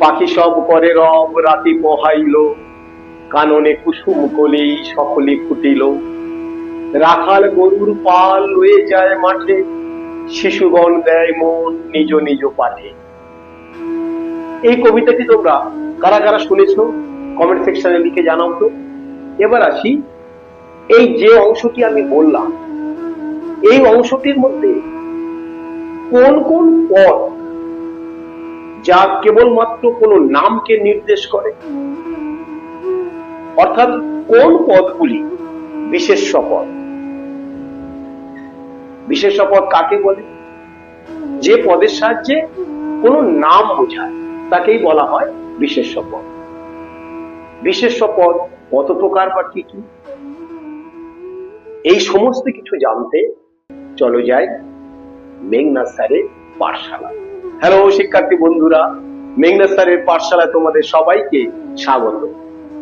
পাখি সব করে রব রাতি পোহাইল, কাননে কুসুম কলেই সকলে ফুটিল। রাখাল গরুর পাল লয়ে যায় মাঠে, শিশুগণ দেয় মন নিজ নিজ পাঠে। এই কবিতাটি তোমরা কারা কারা শুনেছো কমেন্ট সেকশনে লিখে জানাও তো। এবার আসি, এই যে অংশটি আমি বললাম, এই অংশটির মধ্যে কোন কোন পদ যা কেবলমাত্র কোনো নামকে নির্দেশ করে? অর্থাৎ কোন পদগুলি বিশেষ্য পদ বিশেষ্য পদ কাকে বলে? যে পদের সাহায্যে কোনো নাম বোঝায়, তাকেই বলা হয় বিশেষ্য পদ বিশেষ্য পদ কত প্রকার বা কি কি? এই সমস্ত কিছু জানতে চলো যাই মেঘনা স্যারের পাঠশালা। হ্যালো শিক্ষার্থী বন্ধুরা মেঘনা স্যারের পাঠশালায় তোমাদের সবাইকে স্বাগত।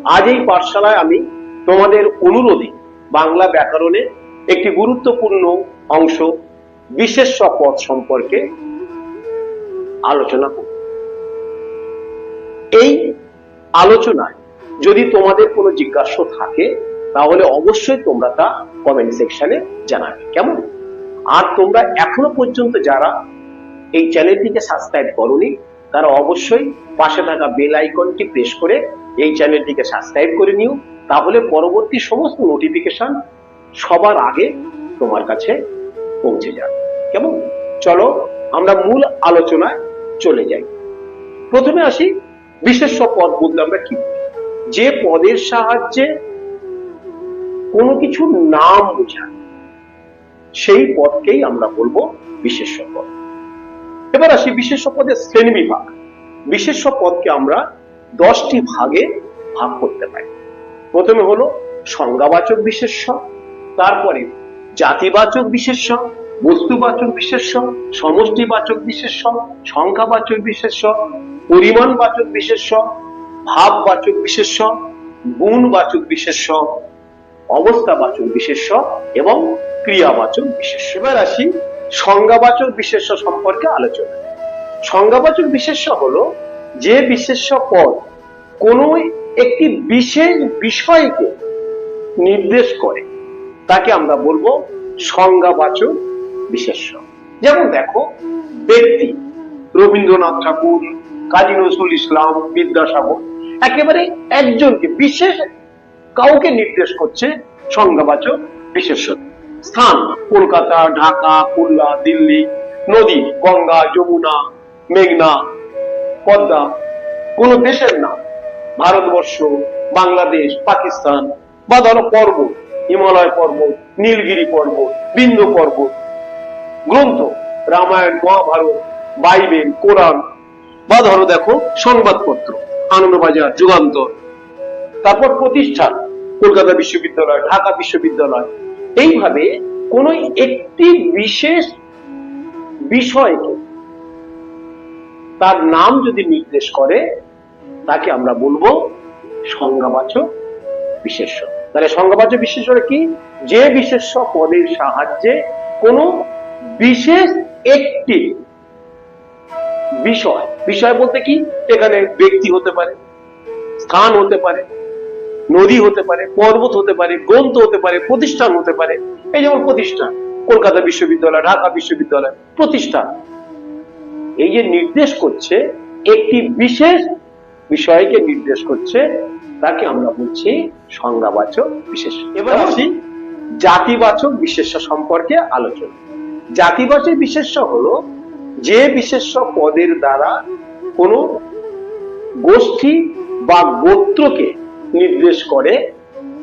আজ এই পাঠশালায় আমি তোমাদের অনুরোধে বাংলা ব্যাকরণে একটি গুরুত্বপূর্ণ অংশ বিশেষ পদ সম্পর্কে আলোচনা করব। এই আলোচনায় যদি তোমাদের কোনো জিজ্ঞাসা থাকে, তাহলে অবশ্যই তোমরা তা কমেন্ট সেকশনে জানাবে। কেমন? আর তোমরা এখনও পর্যন্ত যারা এই চ্যানেলটিকে সাবস্ক্রাইব করনি, তারা অবশ্যই পাশে থাকা বেল আইকনটি প্রেস করে এই চ্যানেলটিকে সাবস্ক্রাইব করে নিও, তাহলে পরবর্তী সমস্ত নোটিফিকেশন সবার আগে তোমার কাছে পৌঁছে যাবে। কেমন? চলো আমরা মূল আলোচনায় চলে যাই। প্রথমে আসি বিশেষ পদ বলতে আমরা কি যে পদের সাহায্যে কোনো কিছু নাম বোঝায়। সেই পদকেই আমরা বলব বিশেষ্য পদ এবার আসি বিশেষ্য পদের শ্রেণি বিভাগ বিশেষ্য পদকে আমরা দশটি ভাগে ভাগ করতে পারি। প্রথমে হলো সংজ্ঞাবাচক বিশেষ্য, তারপরে জাতিবাচক বিশেষ্য, বস্তুবাচক বিশেষ্য, সমষ্টিবাচক বিশেষ্য, সংখ্যাবাচক বিশেষ্য, পরিমাণবাচক বিশেষ্য, ভাববাচক বিশেষ্য, গুণবাচক বিশেষ্য অবস্থাবাচক বিশেষ্য এবং ক্রিয়াবাচক বিশেষ্য। এবার আসি সংজ্ঞাবাচক বিশেষ্য সম্পর্কে আলোচনা সংজ্ঞাবাচক বিশেষ্য হলো যে বিশেষ্য পদ কোনো একটি বিশেষ বিষয়কে নির্দেশ করে, তাকে আমরা বলব সংজ্ঞাবাচক বিশেষ্য। যেমন দেখো, ব্যক্তি, রবীন্দ্রনাথ ঠাকুর, কাজী নজরুল ইসলাম, বিদ্যাসাগর, একেবারে একজনকে, বিশেষ কাউকে নির্দেশ করছে সংজ্ঞাবাচক বিশেষ্য স্থান, কলকাতা, ঢাকা, খুলনা, দিল্লি, নদী, গঙ্গা, যমুনা, মেঘনা, পদ্মা, কোন দেশের নাম, ভারতবর্ষ, বাংলাদেশ, পাকিস্তান, বা ধরো পর্বত, হিমালয় পর্বত, নীলগিরি পর্বত বিন্দু পর্বত, গ্রন্থ, রামায়ণ, মহাভারত, বাইবেল, কোরআন, বা ধরো দেখো সংবাদপত্র, আনন্দবাজার, যুগান্তর। তারপর প্রতিষ্ঠান কলকাতা বিশ্ববিদ্যালয়, ঢাকা বিশ্ববিদ্যালয়। এইভাবে কোন একটি বিশেষ বিষয়কে তার নাম যদি নির্দেশ করে, তাকে আমরা বলব সংজ্ঞাবাচক বিশেষ্য তাহলে সংজ্ঞাবাচক বিশেষ্য কি? যে বিশেষ্য পদের সাহায্যে কোনো বিশেষ একটি বিষয় বিষয় বলতে কি? এখানে ব্যক্তি হতে পারে, স্থান হতে পারে নদী হতে পারে পর্বত হতে পারে গ্রন্থ হতে পারে প্রতিষ্ঠান হতে পারে। এই যেমন প্রতিষ্ঠান কলকাতা বিশ্ববিদ্যালয় ঢাকা বিশ্ববিদ্যালয় প্রতিষ্ঠান। এই যে নির্দেশ করছে একটি বিশেষ বিষয়কে নির্দেশ করছে তাকে আমরা বলছি সংজ্ঞাবাচক বিশেষ এবার আসি। জাতিবাচক বিশেষ্য সম্পর্কে আলোচনা। জাতিবাচক বিশেষ্য হলো যে বিশেষ্য পদের দ্বারা কোনো গোষ্ঠী বা গোত্রকে নির্দেশ করে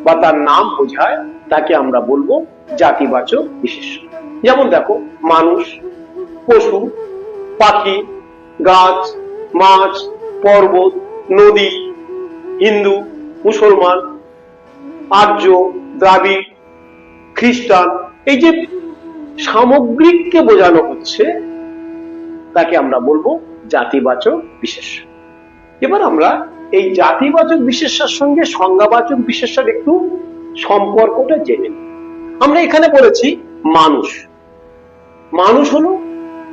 বা তার নাম বোঝায়, তাকে আমরা বলব জাতিবাচক বিশেষ্য যেমন দেখো, মানুষ, পশু, পাখি, গাছ, মাছ, পর্বত, নদী, হিন্দু, মুসলমান, আর্য, দ্রাবিড়, খ্রিস্টান, এই যে সামগ্রিককে বোঝানো হচ্ছে, তাকে আমরা বলব জাতিবাচক বিশেষ এবার আমরা এই জাতিবাচক বিশেষ্যের সঙ্গে সংজ্ঞাবাচক বিশেষ্যের একটু সম্পর্কটা জেনে আমরা এখানে বলেছি মানুষ। মানুষ হলো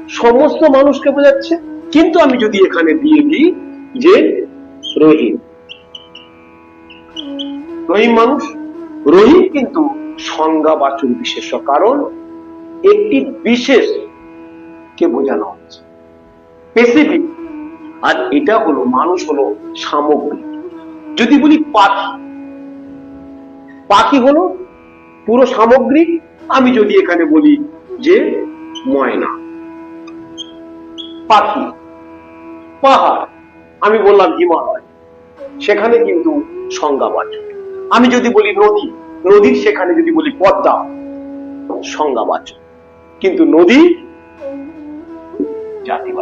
সমস্ত মানুষকে বোঝাচ্ছে। কিন্তু আমি যদি এখানে দিয়ে দিই যে রহিম। রহিম মানুষ। রহিম কিন্তু সংজ্ঞাবাচক বিশেষ কারণ একটি বিশেষ কে বোঝানো হচ্ছে। স্পেসিফিক আর এটা হলো মানুষ হলো সামগ্রী। যদি বলি পাখি পাখি হলো পুরো সামগ্রিক আমি যদি এখানে বলি যে ময়না, পাখি, পাহাড়, আমি বললাম হিমালয়, সেখানে কিন্তু সংজ্ঞাবাচক আমি যদি বলি নদী নদীর সেখানে যদি বলি পদ্মা সংজ্ঞাবাচক কিন্তু নদী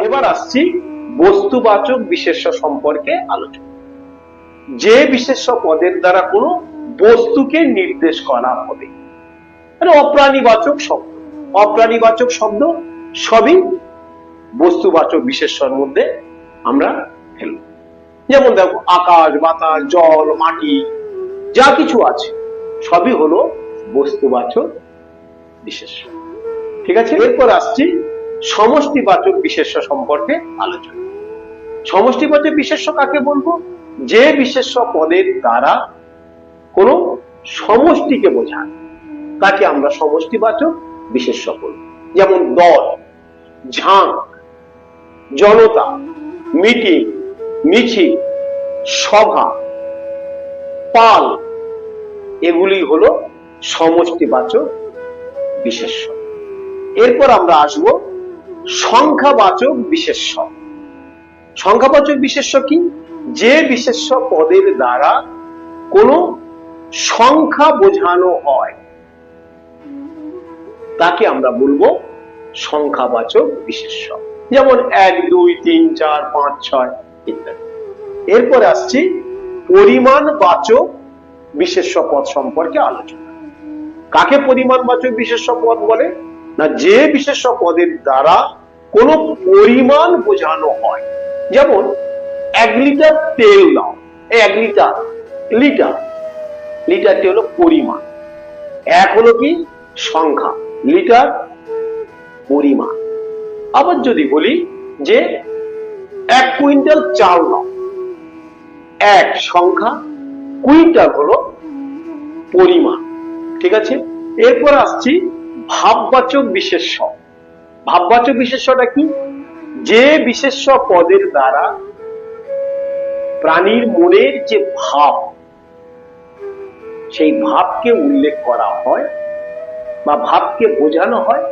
এবার আসছি বস্তুবাচক বিশেষ্য সম্পর্কে আলোচনা। যে বিশেষ্য পদের দ্বারা কোনো বস্তুকে নির্দেশ করা হবে। মানে অপ্রাণীবাচক শব্দ। অপ্রাণীবাচক শব্দ সবই বস্তুবাচক বিশেষ্যর মধ্যে আমরা ফেলব। যেমন দেখো, আকাশ, বাতাস, জল, মাটি, যা কিছু আছে, সবই হলো বস্তুবাচক বিশেষ্য। ঠিক আছে? এরপর আসছি সমষ্টিবাচক বিশেষ্য সম্পর্কে আলোচনা। সমষ্টিবাচক বিশেষ্য কাকে বলব? যে বিশেষ্য পদের দ্বারা কোন সমষ্টিকে বোঝায়, তাকে আমরা সমষ্টিবাচক বিশেষ্য বলব যেমন দল, ঝাঁক, জনতা, মিটিং, মিছিল, সভা, পাল, এগুলি হলো সমষ্টিবাচক বিশেষ্য। এরপর আমরা আসব সংখ্যাবাচক বিশেষ্য। সংখ্যাবাচক বিশেষ্য কি? যে বিশেষ্য পদের দ্বারা কোনো সংখ্যা বোঝানো হয়, তাকে আমরা বলব সংখ্যাবাচক বিশেষ্য। যেমন এক, দুই, তিন, চার, পাঁচ, ছয় ইত্যাদি। এরপর আসছি পরিমাণ বাচক বিশেষ্য পদ সম্পর্কে আলোচনা। কাকে পরিমাণ বাচক বিশেষ্য পদ বলে? না, যে বিশেষ্য পদের দ্বারা কোনো পরিমাণ বোঝানো হয়। যেমন, এক লিটার তেল দাও। এক লিটার লিটার লিটারটি হলো পরিমাণ। এক হলো কি? সংখ্যা। লিটার, পরিমাণ। আবার যদি বলি যে, এক কুইন্টাল চাল নাও এক সংখ্যা, কুইন্টাল হলো পরিমাণ। ঠিক আছে? এরপর আসছি ভাববাচক বিশেষ্য। ভাববাচক বিশেষ্যটা কি? যে বিশেষ্য পদের দ্বারা প্রাণীর মনের যে ভাব, সেই ভাবকে উল্লেখ করা হয় বা ভাবকে বোঝানো হয়,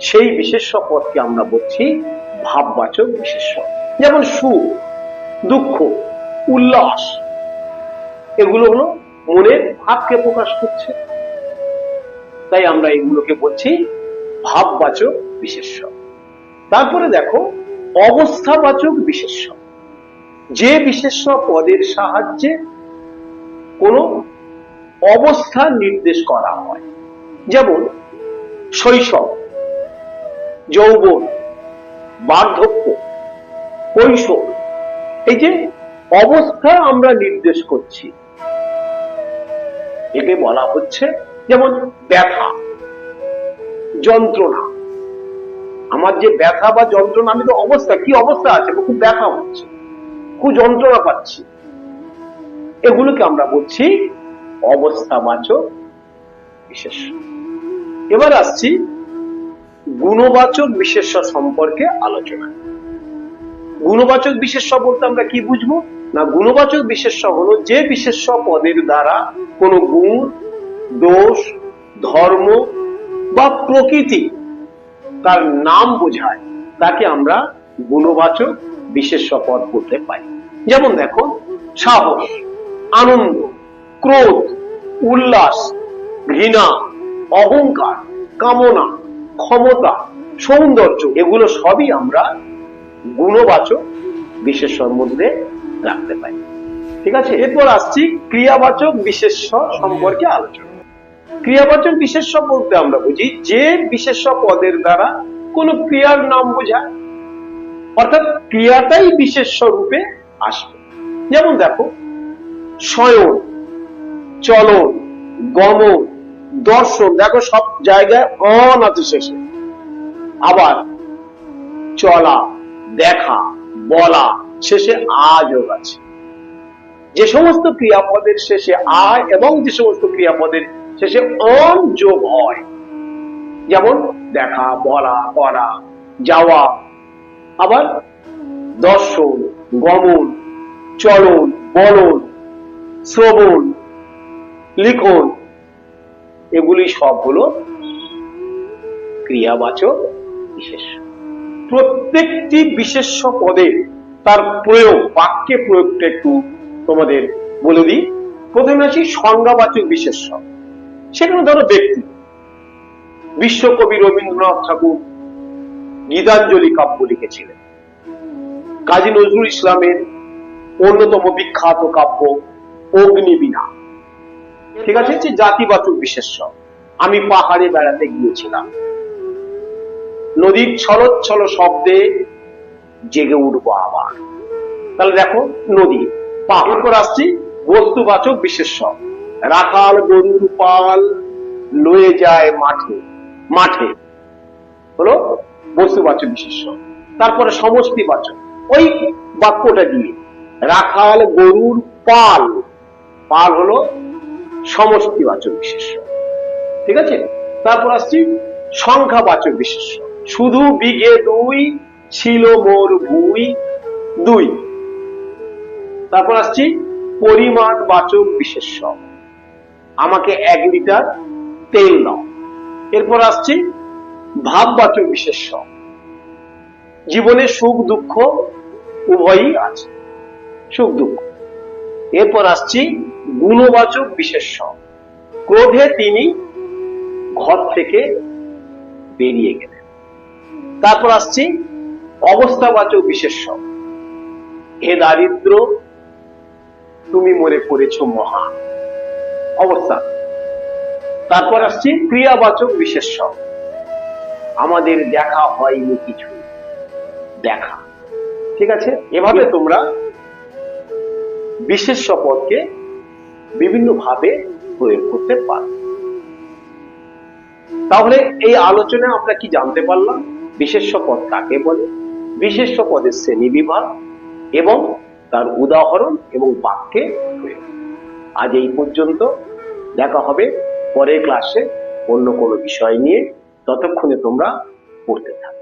সেই বিশেষ্য পদকে আমরা বলছি ভাববাচক বিশেষ্য। যেমন সুখ, দুঃখ, উল্লাস, এগুলো হলো মনের ভাবকে প্রকাশ করছে। তাই আমরা এগুলোকে বলছি ভাববাচক বিশেষ্য। তারপরে দেখো, অবস্থাবাচক বিশেষ্য। যে বিশেষ্য পদের সাহায্যে কোনো অবস্থা নির্দেশ করা হয়। যেমন শৈশব, যৌবন, বার্ধক্য, কৈশোর, এই যে অবস্থা আমরা নির্দেশ করছি। একে বলা হচ্ছে যেমন ব্যথা, যন্ত্রণা। আমার যে ব্যথা বা যন্ত্রণা, আমি তো অবস্থা, কি অবস্থা আছে? খুব ব্যথা হচ্ছে, খুব যন্ত্রণা পাচ্ছি। এগুলোকে আমরা বলছি অবস্থাবাচক বিশেষ। এবার আসছি গুণবাচক বিশেষ্য সম্পর্কে আলোচনা। গুণবাচক বিশেষ্য বলতে আমরা কি বুঝব? না, গুণবাচক বিশেষ্য হলো যে বিশেষ্য পদের দ্বারা কোনো গুণ দোষ, ধর্ম বা প্রকৃতি তার নাম বোঝায়। তাকে আমরা গুণবাচক বিশেষ পদ বলতে পারি। যেমন দেখো, সাহস, আনন্দ, ক্রোধ, উল্লাস, ঘৃণা, অহংকার, কামনা, ক্ষমতা, সৌন্দর্য, এগুলো সবই আমরা গুণবাচক বিশেষ্যর মধ্যে রাখতে পারি। ঠিক আছে? এরপর আসছি ক্রিয়াবাচক বিশেষ্য সম্পর্কে আলোচনা। ক্রিয়াবাচক বিশেষ্য বলতে আমরা বুঝি, যে বিশেষ্য পদের দ্বারা কোন ক্রিয়ার নাম বোঝায় অর্থাৎ ক্রিয়াটাই বিশেষ্য রূপে আসবে। যেমন দেখো শয়ন চলন, গমন, দর্শন, দেখো সব জায়গায় অন আছে শেষে। আবার চলা, দেখা, বলা, শেষে আ যোগ আছে। যে সমস্ত ক্রিয়াপদের শেষে আ এবং যে সমস্ত ক্রিয়াপদের শেষে অন যোগ হয়। যেমন দেখা, বলা, করা, যাওয়া। আবার দর্শন, গমন, চলন, বলন, শ্রবণ, লিখন। এগুলি সব হলো ক্রিয়াবাচক বিশেষ। প্রত্যেকটি বিশেষ্য পদে তার প্রয়োগ, বাক্যে প্রয়োগটা একটু তোমাদের বলে দিই। প্রথমে আছি সংজ্ঞাবাচক বিশেষ্য সেখানে ধরো ব্যক্তি বিশ্বকবি রবীন্দ্রনাথ ঠাকুর গীতাঞ্জলি কাব্য লিখেছিলেন। কাজী নজরুল ইসলামের অন্যতম বিখ্যাত কাব্য অগ্নিবীণা। ঠিক আছে যে জাতিবাচক বিশেষ্য আমি পাহাড়ে বেড়াতে গিয়েছিলাম। নদীর ছলচ্ছল শব্দে জেগে উঠবো আবার। তাহলে দেখো নদী, পাহাড়। করে আসছি বস্তুবাচক বিশেষ্য রাখাল গরুর পাল লয়ে যায় মাঠে মাঠে। হলো বস্তুবাচক বিশেষ্য তারপরে সমষ্টিবাচক ওই বাক্যটা দিয়ে রাখাল গরুর পাল পাল হলো সমষ্টিবাচক বিশেষ্য। ঠিক আছে? তারপর আসছি সংখ্যাবাচক বিশেষ্য। শুধু বিঘে দুই, ছিল মোর ভুই দুই। তারপর আসছি পরিমাণ বাচক বিশেষ্য। আমাকে এক লিটার তেল দাও এরপর আসছি ভাববাচক বিশেষ্য। জীবনে সুখ, দুঃখ উভয়ই আছে। সুখ, দুঃখ। এরপর আসছি গুণবাচক বিশেষ্য। ক্রোধে তিনি ঘর থেকে বেরিয়ে গেলেন। তারপর আসছি অবস্থাবাচক বিশেষ্য। হে দারিদ্র, তুমি মরে পড়েছ মহা। অবস্থা। তারপর আসছি ক্রিয়াবাচক বিশেষ্য আমাদের দেখা হয়নি কিছু দেখা। ঠিক আছে? এভাবে তোমরা বিশেষ পদকে বিভিন্ন ভাবে প্রয়োগ করতে পারো। তাহলে এই আলোচনায় আমরা কি জানতে পারলাম? বিশেষ্য পদ কাকে বলে? বিশেষ পদের শ্রেণি বিভাগ এবং তার উদাহরণ এবং বাক্যে প্রয়োগ। আজ এই পর্যন্ত। দেখা হবে পরের ক্লাসে অন্য কোনো বিষয় নিয়ে। ততক্ষণে তোমরা পড়তে থাকো।